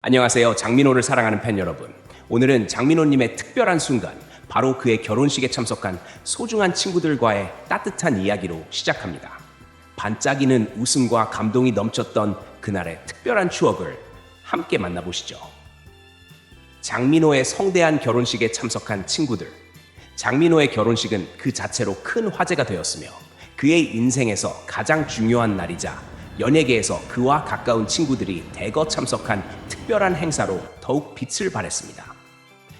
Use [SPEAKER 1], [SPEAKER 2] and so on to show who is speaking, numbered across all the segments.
[SPEAKER 1] 안녕하세요. 장민호를 사랑하는 팬 여러분. 오늘은 장민호님의 특별한 순간, 바로 그의 결혼식에 참석한 소중한 친구들과의 따뜻한 이야기로 시작합니다. 반짝이는 웃음과 감동이 넘쳤던 그날의 특별한 추억을 함께 만나보시죠. 장민호의 성대한 결혼식에 참석한 친구들. 장민호의 결혼식은 그 자체로 큰 화제가 되었으며 그의 인생에서 가장 중요한 날이자 연예계에서 그와 가까운 친구들이 대거 참석한 특별한 행사로 더욱 빛을 발했습니다.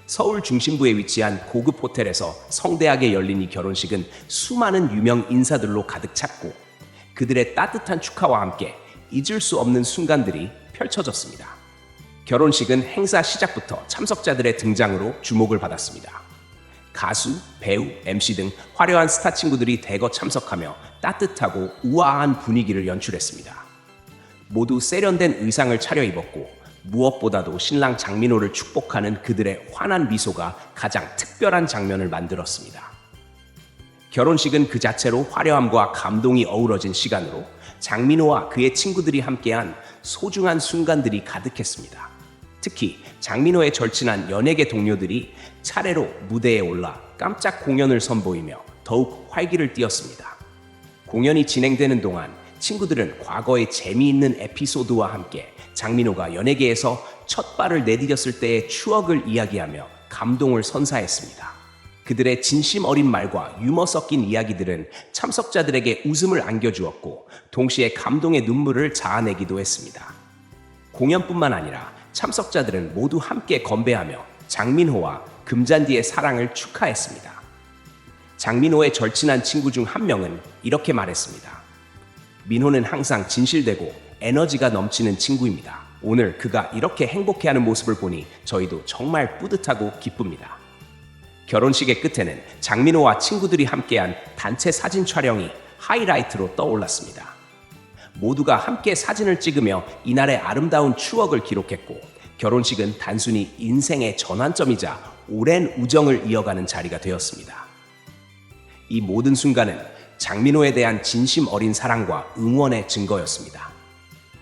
[SPEAKER 1] 서울 중심부에 위치한 고급 호텔에서 성대하게 열린 이 결혼식은 수많은 유명 인사들로 가득 찼고 그들의 따뜻한 축하와 함께 잊을 수 없는 순간들이 펼쳐졌습니다. 결혼식은 행사 시작부터 참석자들의 등장으로 주목을 받았습니다. 가수, 배우, MC 등 화려한 스타 친구들이 대거 참석하며 따뜻하고 우아한 분위기를 연출했습니다. 모두 세련된 의상을 차려입었고 무엇보다도 신랑 장민호를 축복하는 그들의 환한 미소가 가장 특별한 장면을 만들었습니다. 결혼식은 그 자체로 화려함과 감동이 어우러진 시간으로 장민호와 그의 친구들이 함께한 소중한 순간들이 가득했습니다. 특히 장민호의 절친한 연예계 동료들이 차례로 무대에 올라 깜짝 공연을 선보이며 더욱 활기를 띠었습니다. 공연이 진행되는 동안 친구들은 과거의 재미있는 에피소드와 함께 장민호가 연예계에서 첫 발을 내디뎠을 때의 추억을 이야기하며 감동을 선사했습니다. 그들의 진심 어린 말과 유머 섞인 이야기들은 참석자들에게 웃음을 안겨주었고 동시에 감동의 눈물을 자아내기도 했습니다. 공연뿐만 아니라 참석자들은 모두 함께 건배하며 장민호와 금잔디의 사랑을 축하했습니다. 장민호의 절친한 친구 중 한 명은 이렇게 말했습니다. 민호는 항상 진실되고 에너지가 넘치는 친구입니다. 오늘 그가 이렇게 행복해하는 모습을 보니 저희도 정말 뿌듯하고 기쁩니다. 결혼식의 끝에는 장민호와 친구들이 함께한 단체 사진 촬영이 하이라이트로 떠올랐습니다. 모두가 함께 사진을 찍으며 이날의 아름다운 추억을 기록했고 결혼식은 단순히 인생의 전환점이자 오랜 우정을 이어가는 자리가 되었습니다. 이 모든 순간은 장민호에 대한 진심 어린 사랑과 응원의 증거였습니다.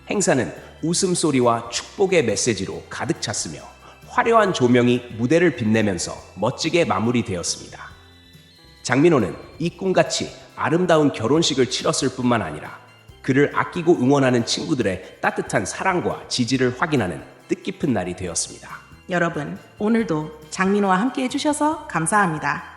[SPEAKER 1] 행사는 웃음소리와 축복의 메시지로 가득 찼으며 화려한 조명이 무대를 빛내면서 멋지게 마무리되었습니다. 장민호는 이 꿈같이 아름다운 결혼식을 치렀을 뿐만 아니라 그를 아끼고 응원하는 친구들의 따뜻한 사랑과 지지를 확인하는 뜻깊은 날이 되었습니다.
[SPEAKER 2] 여러분, 오늘도 장민호와 함께 해주셔서 감사합니다.